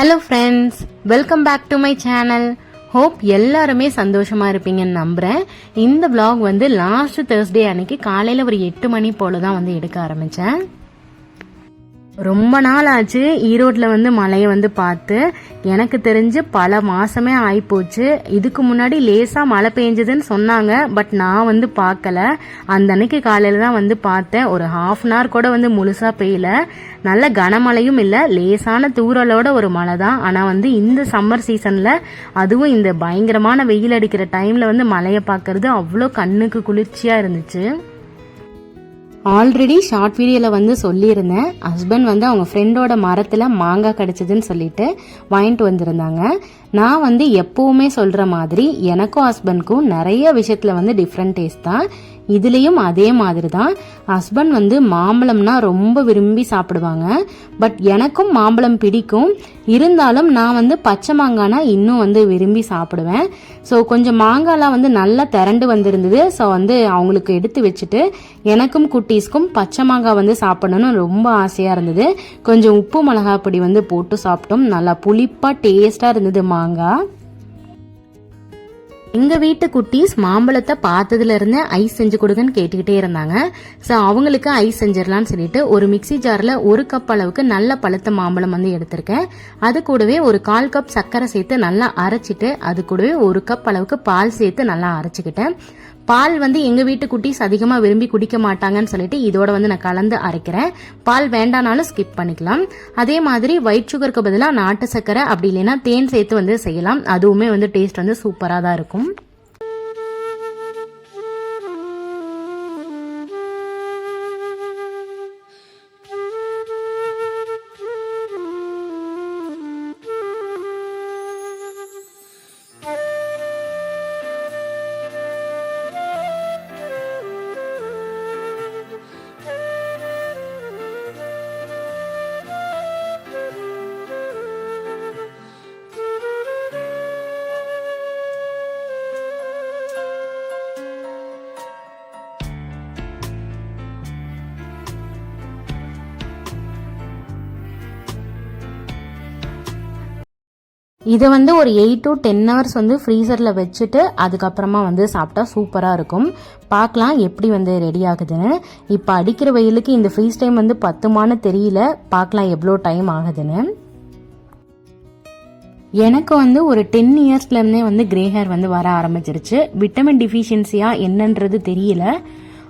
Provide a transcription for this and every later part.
Hello friends welcome back to my channel hope எல்லாருமே சந்தோஷமாக இருப்பீங்கன்னு நம்புகிறேன் இந்த vlog வந்து லாஸ்ட் தேர்ஸ்டே அன்னைக்கு காலையில் ஒரு எட்டு மணி போல தான் வந்து எடுக்க ஆரம்பித்தேன் ரொம்ப நாள் ஆச்சு ஈரோட்டில் வந்து மழையை வந்து பார்த்து. எனக்கு தெரிஞ்சு பல மாதமே ஆகிப்போச்சு இதுக்கு முன்னாடி லேசாக மழை பெஞ்சதுன்னு சொன்னாங்க. பட் நான் வந்து பார்க்கல. அந்த அன்னைக்கு காலையில் தான் வந்து பார்த்தேன். ஒரு ஹாஃப் அன் ஹவர் கூட வந்து முழுசாக பெய்யல. நல்ல கனமழையும் இல்லை. லேசான தூரலோட ஒரு மழை தான். ஆனால் வந்து இந்த சம்மர் சீசனில் அதுவும் இந்த பயங்கரமான வெயில் அடிக்கிற டைமில் வந்து மழையை பார்க்கறது அவ்வளோ கண்ணுக்கு குளிர்ச்சியாக இருந்துச்சு. ஆல்ரெடி ஷார்ட் வீடியோவில் வந்து சொல்லியிருந்தேன். ஹஸ்பண்ட் வந்து அவங்க ஃப்ரெண்டோட மரத்தில் மாங்காய் கிடச்சிதுன்னு சொல்லிட்டு வாங்கிட்டு வந்திருந்தாங்க. நான் வந்து எப்போவுமே சொல்கிற மாதிரி எனக்கும் ஹஸ்பண்ட்க்கும் நிறைய விஷயத்தில் வந்து டிஃப்ரெண்ட் டேஸ்ட் தான். இதுலேயும் அதே மாதிரி தான் ஹஸ்பண்ட் வந்து மாம்பழம்னா ரொம்ப விரும்பி சாப்பிடுவாங்க. பட் எனக்கும் மாம்பழம் பிடிக்கும். இருந்தாலும் நான் வந்து பச்சை மாங்கானா இன்னும் வந்து விரும்பி சாப்பிடுவேன். ஸோ கொஞ்சம் மாங்காய்லாம் வந்து நல்லா திரண்டு வந்திருந்தது. ஸோ வந்து அவங்களுக்கு எடுத்து வச்சுட்டு எனக்கும் குட்டீஸ்க்கும் பச்சை மாங்காய் வந்து சாப்பிடணும்னு ரொம்ப ஆசையாக இருந்தது. கொஞ்சம் உப்பு மிளகா பொடி வந்து போட்டு சாப்பிட்டோம். நல்லா புளிப்பாக டேஸ்ட்டாக இருந்தது மாங்காய். எங்க வீட்டு குட்டீஸ் மாம்பழத்தை பார்த்ததுல இருந்து ஐஸ் செஞ்சு கொடுங்கன்னு கேட்டுக்கிட்டே இருந்தாங்க. ஸோ அவங்களுக்கு ஐஸ் செஞ்சிடலாம்னு சொல்லிட்டு ஒரு மிக்ஸி ஜாரில் ஒரு கப் அளவுக்கு நல்ல பழுத்த மாம்பழம் வந்து எடுத்திருக்கேன். அது கூடவே ஒரு கால் கப் சர்க்கரை சேர்த்து நல்லா அரைச்சிட்டு அது கூடவே ஒரு கப் அளவுக்கு பால் சேர்த்து நல்லா அரைச்சிக்கிட்டேன். பால் வந்து எங்கள் வீட்டு குட்டீஸ் அதிகமாக விரும்பி குடிக்க மாட்டாங்கன்னு சொல்லிட்டு இதோட வந்து நான் கலந்து அரைக்கிறேன். பால் வேண்டானாலும் ஸ்கிப் பண்ணிக்கலாம். அதே மாதிரி ஒயிட் சுகருக்கு பதிலாக நாட்டு சர்க்கரை அப்படி இல்லைன்னா தேன் சேர்த்து வந்து செய்யலாம். அதுவுமே வந்து டேஸ்ட் வந்து சூப்பராக தான் இருக்கும். இதை வந்து ஒரு எயிட் டு டென் ஹவர்ஸ் வந்து ஃப்ரீசரில் வச்சுட்டு அதுக்கப்புறமா வந்து சாப்பிட்டா சூப்பராக இருக்கும். பார்க்கலாம் எப்படி வந்து ரெடி ஆகுதுன்னு. இப்போ அடிக்கிற வெயிலுக்கு இந்த ஃப்ரீஸ் டைம் வந்து பத்துமான்னு தெரியல. பார்க்கலாம் எவ்வளோ டைம் ஆகுதுன்னு. எனக்கு வந்து ஒரு டென் இயர்ஸ்லேருந்தே வந்து கிரே ஹேர் வந்து வர ஆரம்பிச்சிருச்சு. விட்டமின் டிஃபிஷியன்சியாக என்னன்றது தெரியல.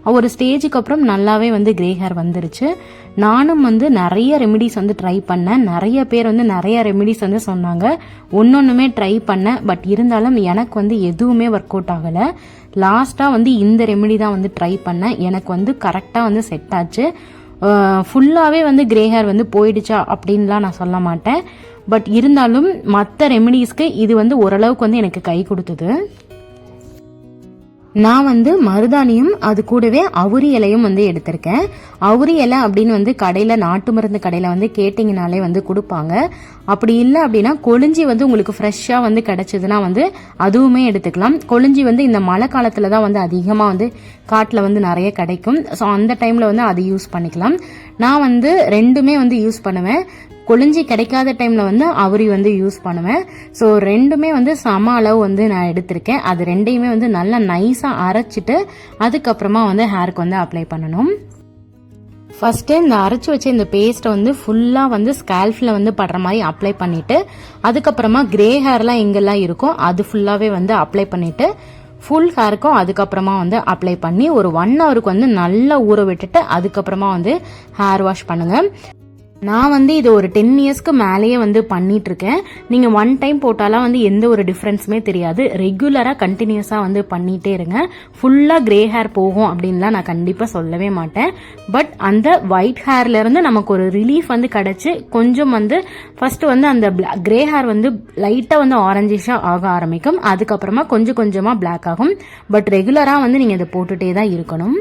ஒரு ஸ்டேஜுக்கு அப்புறம் நல்லாவே வந்து கிரே ஹேர் வந்துருச்சு. நானும் வந்து நிறைய ரெமிடிஸ் வந்து ட்ரை பண்ணேன். நிறைய பேர் வந்து நிறைய ரெமிடிஸ் வந்து சொன்னாங்க. ஒன்னொன்றுமே ட்ரை பண்ணேன். பட் இருந்தாலும் எனக்கு வந்து எதுவுமே ஒர்க் அவுட் ஆகலை. லாஸ்ட்டாக வந்து இந்த ரெமிடி தான் வந்து ட்ரை பண்ணேன். எனக்கு வந்து கரெக்டாக வந்து செட் ஆச்சு. ஃபுல்லாகவே வந்து கிரே ஹேர் வந்து போயிடுச்சா அப்படின்லாம் நான் சொல்ல மாட்டேன். பட் இருந்தாலும் மற்ற ரெமிடிஸ்க்கு இது வந்து ஓரளவுக்கு வந்து எனக்கு கை கொடுத்தது. நான் வந்து மருதாணியும் அது கூடவே அவுரி இலையும் வந்து எடுத்திருக்கேன். அவுரி இலை அப்படின்னு வந்து கடையில் நாட்டு மருந்து கடையில் வந்து கேட்டிங்கனாலே வந்து கொடுப்பாங்க. அப்படி இல்லை அப்படின்னா கொளிஞ்சி வந்து உங்களுக்கு ஃப்ரெஷ்ஷாக வந்து கிடச்சிதுன்னா வந்து அதுவுமே எடுத்துக்கலாம். கொளிஞ்சி வந்து இந்த மழை காலத்தில் தான் வந்து அதிகமாக வந்து காட்டில் வந்து நிறைய கிடைக்கும். ஸோ அந்த டைமில் வந்து அதை யூஸ் பண்ணிக்கலாம். நான் வந்து ரெண்டுமே வந்து யூஸ் பண்ணுவேன். கொளிஞ்சி கிடைக்காத டைமில் வந்து அவரி வந்து யூஸ் பண்ணுவேன். ஸோ ரெண்டுமே வந்து சம அளவு வந்து நான் எடுத்திருக்கேன். அது ரெண்டையுமே வந்து நல்லா நைஸாக அரைச்சிட்டு அதுக்கப்புறமா வந்து ஹேருக்கு வந்து அப்ளை பண்ணணும். ஃபஸ்ட்டு இந்த அரைச்சி வச்ச இந்த பேஸ்ட்டை வந்து ஃபுல்லாக வந்து ஸ்கேல்ஃபில் வந்து படுற மாதிரி அப்ளை பண்ணிவிட்டு அதுக்கப்புறமா கிரே ஹேர்லாம் எங்கெல்லாம் இருக்கோ அது ஃபுல்லாகவே வந்து அப்ளை பண்ணிவிட்டு ஃபுல் ஹேருக்கும் அதுக்கப்புறமா வந்து அப்ளை பண்ணி ஒரு ஒன் ஹவருக்கு வந்து நல்லா ஊற விட்டுட்டு அதுக்கப்புறமா வந்து ஹேர் வாஷ் பண்ணுங்கள் நான் வந்து இது ஒரு டென் இயர்ஸ்க்கு மேலேயே வந்து பண்ணிட்டு இருக்கேன் நீங்க ஒன் டைம் போட்டாலாம் வந்து எந்த ஒரு டிஃப்ரென்ஸுமே தெரியாது. ரெகுலரா கண்டினியூஸா வந்து பண்ணிட்டே இருங்க. ஃபுல்லா கிரே ஹேர் போகும் அப்படின்லாம் நான் கண்டிப்பா சொல்லவே மாட்டேன். பட் அந்த ஒயிட் ஹேர்ல இருந்து நமக்கு ஒரு ரிலீஃப் வந்து கிடைச்சு கொஞ்சம் வந்து ஃபர்ஸ்ட் வந்து அந்த கிரே ஹேர் வந்து லைட்டா வந்து ஆரஞ்சிஷா ஆக ஆரம்பிக்கும். அதுக்கப்புறமா கொஞ்சம் கொஞ்சமா பிளாக் ஆகும். பட் ரெகுலரா வந்து நீங்க இதை போட்டுட்டே தான் இருக்கணும்.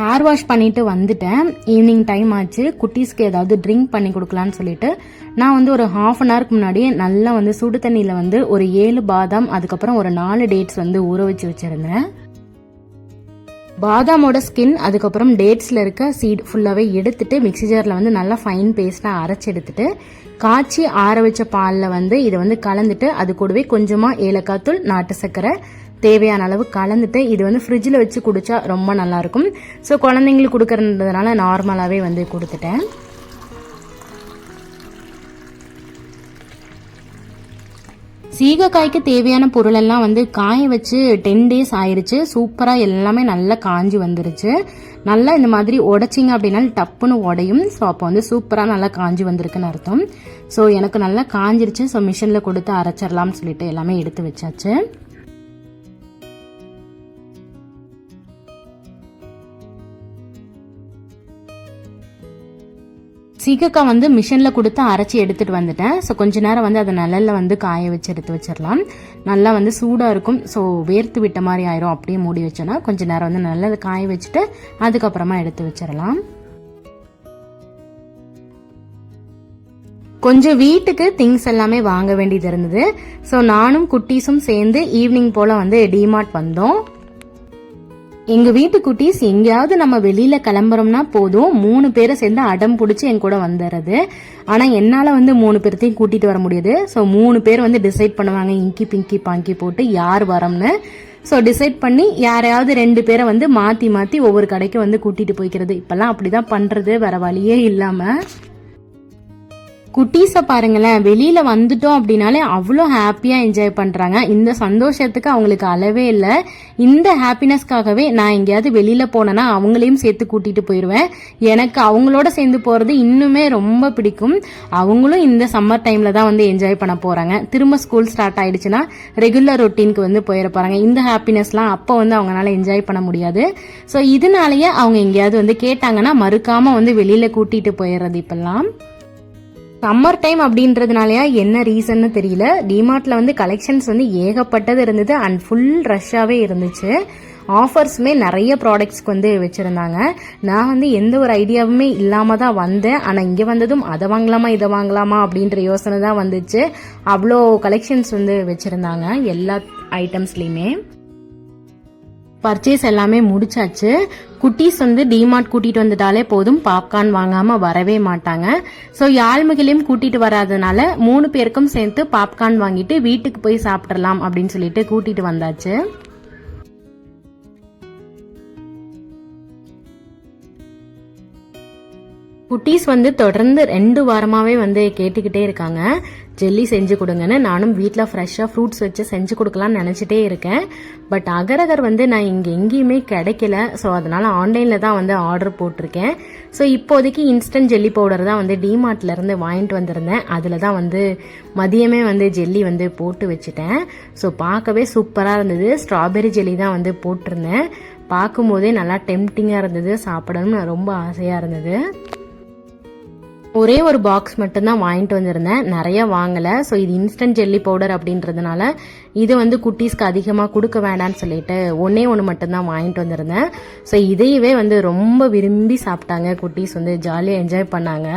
ஹேர் வாஷ் பண்ணிட்டு வந்துட்டேன். ஈவினிங் டைம் ஆச்சு. குட்டீஸ்க்கு ஏதாவது ட்ரிங்க் பண்ணி கொடுக்கலான்னு சொல்லிட்டு நான் வந்து ஒரு ஹாஃப் அன் ஹவருக்கு முன்னாடி நல்லா வந்து சுடு தண்ணியில் வந்து ஒரு ஏழு பாதாம் அதுக்கப்புறம் ஒரு நாலு டேட்ஸ் வந்து ஊற வச்சு வச்சுருந்தேன். பாதாமோட ஸ்கின் அதுக்கப்புறம் டேட்ஸில் இருக்க சீட் ஃபுல்லாகவே எடுத்துட்டு மிக்சி ஜாரில் வந்து நல்லா ஃபைன் பேஸ்ட்டாக அரைச்சி எடுத்துட்டு காய்ச்சி ஆற வச்ச பாலில் வந்து இதை வந்து கலந்துட்டு அது கூடவே கொஞ்சமாக ஏலக்காய் தூள் நாட்டு சர்க்கரை தேவையான அளவு கலந்துட்டு இது வந்து ஃப்ரிட்ஜில் வச்சு குடிச்சா ரொம்ப நல்லாயிருக்கும். ஸோ குழந்தைங்களுக்கு கொடுக்குறதுனால நார்மலாகவே வந்து கொடுத்துட்டேன். சீகக்காய்க்கு தேவையான பொருளெல்லாம் வந்து காய வச்சு டென் டேஸ் ஆயிடுச்சு சூப்பராக எல்லாமே நல்லா காஞ்சி வந்துருச்சு. நல்லா இந்த மாதிரி உடைச்சிங்க அப்படின்னா டப்புன்னு உடையும். ஸோ அப்போ வந்து சூப்பராக நல்லா காஞ்சி வந்திருக்குன்னு அர்த்தம். ஸோ எனக்கு நல்லா காஞ்சிருச்சு. ஸோ மிஷினில் கொடுத்து அரைச்சிடலாம்னு சொல்லிட்டு எல்லாமே எடுத்து வச்சாச்சு. சீக்கக்காய் வந்து மிஷினில் கொடுத்து அரைச்சி எடுத்துகிட்டு வந்துட்டேன். ஸோ கொஞ்ச நேரம் வந்து அதை நிழலில் வந்து காய வச்சு எடுத்து வச்சிடலாம். நல்லா வந்து சூடாக இருக்கும். ஸோ வேர்த்து விட்ட மாதிரி ஆயிரும். அப்படியே மூடி வச்சோன்னா கொஞ்ச நேரம் வந்து நல்லா காய வச்சுட்டு அதுக்கப்புறமா எடுத்து வச்சிடலாம். கொஞ்சம் வீட்டுக்கு திங்ஸ் எல்லாமே வாங்க வேண்டியது இருந்தது. ஸோ நானும் குட்டீஸும் சேர்ந்து ஈவினிங் போல் வந்து டிமார்ட் வந்தோம். எங்க வீட்டு குட்டீஸ் எங்கேயாவது நம்ம வெளியில கிளம்புறோம்னா போதும். மூணு பேரை சேர்ந்து அடம் பிடிச்சி என் கூட வந்துடுறது ஆனா என்னால வந்து மூணு பேர்த்தையும் கூட்டிட்டு வர முடியாது. ஸோ மூணு பேர் வந்து டிசைட் பண்ணுவாங்க இங்கி பிங்கி பாங்கி போட்டு யார் வரோம்னு. ஸோ டிசைட் பண்ணி யாரையாவது ரெண்டு பேரை வந்து மாத்தி மாத்தி ஒவ்வொரு கடைக்கு வந்து கூட்டிட்டு போய்க்கிறது. இப்பெல்லாம் அப்படிதான் பண்றது வேற வழியே இல்லாமல் குட்டீஸை பாருங்களேன் வெளியில் வந்துட்டோம் அப்படின்னாலே அவ்வளோ ஹாப்பியாக என்ஜாய் பண்ணுறாங்க இந்த சந்தோஷத்துக்கு அவங்களுக்கு அளவே இல்லை. இந்த ஹாப்பினஸ்க்காகவே நான் எங்கேயாவது வெளியில் போனேன்னா அவங்களையும் சேர்த்து கூட்டிகிட்டு போயிடுவேன் எனக்கு அவங்களோட சேர்ந்து போகிறது இன்னுமே ரொம்ப பிடிக்கும். அவங்களும் இந்த சம்மர் டைமில் தான் வந்து என்ஜாய் பண்ண போகிறாங்க திரும்ப ஸ்கூல் ஸ்டார்ட் ஆயிடுச்சுன்னா ரெகுலர் ரொட்டீனுக்கு வந்து போயிட போகிறாங்க இந்த ஹாப்பினஸ்லாம் அப்போ வந்து அவங்களால என்ஜாய் பண்ண முடியாது. ஸோ இதனாலேயே அவங்க எங்கேயாவது வந்து கேட்டாங்கன்னா மறுக்காமல் வந்து வெளியில் கூட்டிகிட்டு போயிடுறது இப்போல்லாம். சம்மர் டைம் அப்படின்றதுனாலயா? என்ன ரீசன்னு தெரியல. டிமார்ட்ல வந்து கலெக்ஷன்ஸ் வந்து ஏகப்பட்டது இருந்தது அண்ட் ஃபுல் ரஷ்ஷாகவே இருந்துச்சு. ஆஃபர்ஸுமே நிறைய ப்ராடக்ட்ஸ்க்கு வந்து வச்சுருந்தாங்க. நான் வந்து எந்த ஒரு ஐடியாவுமே இல்லாமல் தான் வந்தேன். ஆனால் இங்கே வந்ததும் அதை வாங்கலாமா இதை வாங்கலாமா அப்படின்ற யோசனை தான் வந்துச்சு. அவ்வளோ கலெக்ஷன்ஸ் வந்து வச்சுருந்தாங்க எல்லா ஐட்டம்ஸ்லேயுமே பர்ச்சேஸ் எல்லாமே முடிச்சாச்சு. குட்டீஸ் வந்து டிமார்ட் கூட்டிட்டு வந்துட்டாலே போதும். பாப்கார்ன் வாங்காம வரவே மாட்டாங்க. ஸோ யாழ்மிகளையும் கூட்டிட்டு வராதனால மூணு பேருக்கும் சேர்த்து பாப்கார்ன் வாங்கிட்டு வீட்டுக்கு போய் சாப்பிடலாம் அப்படின்னு சொல்லிட்டு கூட்டிட்டு வந்தாச்சு. குட்டீஸ் வந்து தொடர்ந்து ரெண்டு வாரமாகவே வந்து கேட்டுக்கிட்டே இருக்காங்க. ஜெல்லி செஞ்சு கொடுங்கன்னு நானும் வீட்டில் ஃப்ரெஷ்ஷாக ஃப்ரூட்ஸ் வச்சு செஞ்சு கொடுக்கலாம்னு நினச்சிட்டே இருக்கேன். பட் அகரகர் வந்து நான் இங்கே எங்கேயுமே கிடைக்கல. ஸோ அதனால் ஆன்லைனில் தான் வந்து ஆர்டர் போட்டிருக்கேன். ஸோ இப்போதைக்கு இன்ஸ்டன்ட் ஜெல்லி பவுடர் தான் வந்து டிமார்ட்லேருந்து வாங்கிட்டு வந்திருந்தேன். அதில் தான் வந்து மதியமே வந்து ஜெல்லி வந்து போட்டு வச்சுட்டேன். ஸோ பார்க்கவே சூப்பராக இருந்தது. ஸ்ட்ராபெரி ஜெல்லி தான் வந்து போட்டிருந்தேன். பார்க்கும்போதே நல்லா டெம்டிங்காக இருந்தது. சாப்பிடணும்னு ரொம்ப ஆசையாக இருந்தது. ஒரே ஒரு பாக்ஸ் மட்டும்தான் வாங்கிட்டு வந்திருந்தேன். நிறைய வாங்கலை. ஸோ இது இன்ஸ்டன்ட் ஜெல்லி பவுடர் அப்படின்றதுனால இது வந்து குட்டீஸ்க்கு அதிகமாக கொடுக்க வேண்டாம்னு சொல்லிட்டு ஒன்றே ஒன்று மட்டும்தான் வாங்கிட்டு வந்திருந்தேன். ஸோ இதையவே வந்து ரொம்ப விரும்பி சாப்பிட்டாங்க குட்டீஸ் வந்து. ஜாலியாக என்ஜாய் பண்ணாங்க.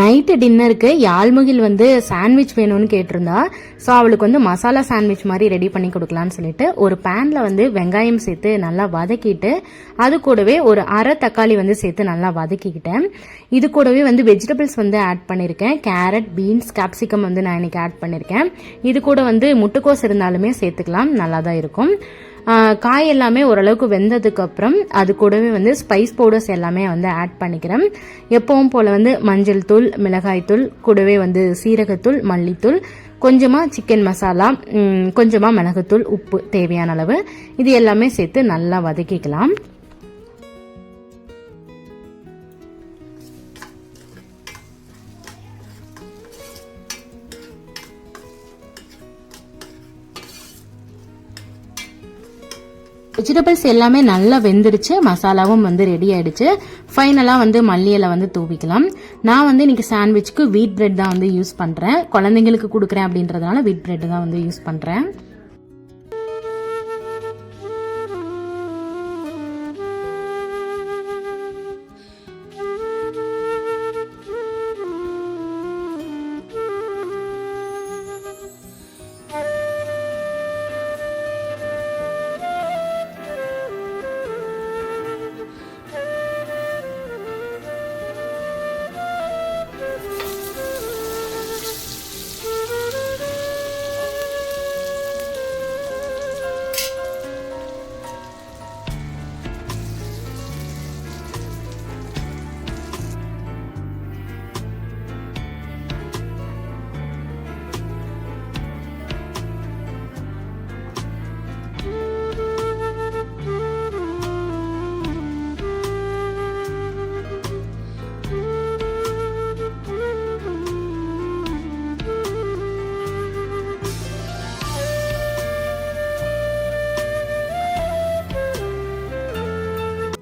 நைட்டு டின்னருக்கு யாழ்முகில் வந்து சாண்ட்விச் வேணும்னு கேட்டிருந்தா ஸோ அவளுக்கு வந்து மசாலா சாண்ட்விச் மாதிரி ரெடி பண்ணி கொடுக்கலான்னு சொல்லிட்டு ஒரு பேனில் வந்து வெங்காயம் சேர்த்து நல்லா வதக்கிட்டு அது கூடவே ஒரு அரை தக்காளி வந்து சேர்த்து நல்லா வதக்கிக்கிட்டேன். இது கூடவே வந்து வெஜிடபிள்ஸ் வந்து ஆட் பண்ணியிருக்கேன் கேரட் பீன்ஸ் கேப்சிகம் வந்து நான் இன்னைக்கு ஆட் பண்ணியிருக்கேன் இது கூட வந்து முட்டைக்கோஸ் இருந்தாலுமே சேர்த்துக்கலாம். நல்லா தான் இருக்கும். காய் எல்லாமே ஓரளவுக்கு வெந்ததுக்கு அப்புறம் அது கூடவே வந்து ஸ்பைஸ் பவுடர்ஸ் எல்லாமே வந்து ஆட் பண்ணிக்கிறேன். எப்பவும் போல் வந்து மஞ்சள் தூள் மிளகாய் தூள் கூடவே வந்து சீரகத்தூள் மல்லித்தூள் கொஞ்சமாக சிக்கன் மசாலா கொஞ்சமாக மிளகுத்தூள் உப்பு தேவையான அளவு. இது எல்லாமே சேர்த்து நல்லா வதக்கிக்கலாம். வெஜிடபிள்ஸ் எல்லாமே நல்லா வெந்துருச்சு. மசாலாவும் வந்து ரெடி ஆயிடுச்சு. ஃபைனலாக வந்து மல்லியலை வந்து தூவிக்கலாம். நான் வந்து இன்னைக்கு சாண்ட்விச்சுக்கு வீட் பிரெட் தான் வந்து யூஸ் பண்ணுறேன் குழந்தைங்களுக்கு கொடுக்குறேன் அப்படின்றதுனால வீட் பிரெட் தான் வந்து யூஸ் பண்ணுறேன்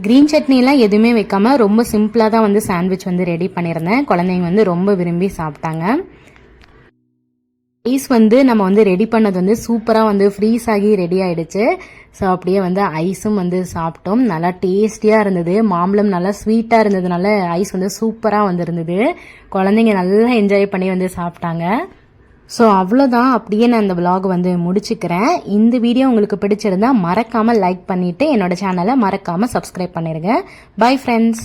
க்ரீன் சட்னிலாம் எதுவுமே வைக்காமல் ரொம்ப சிம்பிளாக தான் வந்து சாண்ட்விச் வந்து ரெடி பண்ணியிருந்தேன். குழந்தைங்க வந்து ரொம்ப விரும்பி சாப்பிட்டாங்க. ஐஸ் வந்து நம்ம வந்து ரெடி பண்ணது வந்து சூப்பராக வந்து ஃப்ரீஸ் ஆகி ரெடி ஆகிடுச்சு ஸோ அப்படியே வந்து ஐஸும் வந்து சாப்பிட்டோம். நல்லா டேஸ்டியாக இருந்தது. மாம்பழம் நல்லா ஸ்வீட்டாக இருந்ததுனால ஐஸ் வந்து சூப்பராக வந்துருந்தது. குழந்தைங்க நல்லா என்ஜாய் பண்ணி வந்து சாப்பிட்டாங்க. ஸோ அவ்வளோதான் அப்படியே நான் இந்த விலாக் வந்து முடிச்சுக்கிறேன். இந்த வீடியோ உங்களுக்கு பிடிச்சிருந்தா மறக்காமல் லைக் பண்ணிவிட்டு என்னோட சேனலை மறக்காமல் சப்ஸ்கிரைப் பண்ணிடுங்க பை ஃப்ரெண்ட்ஸ்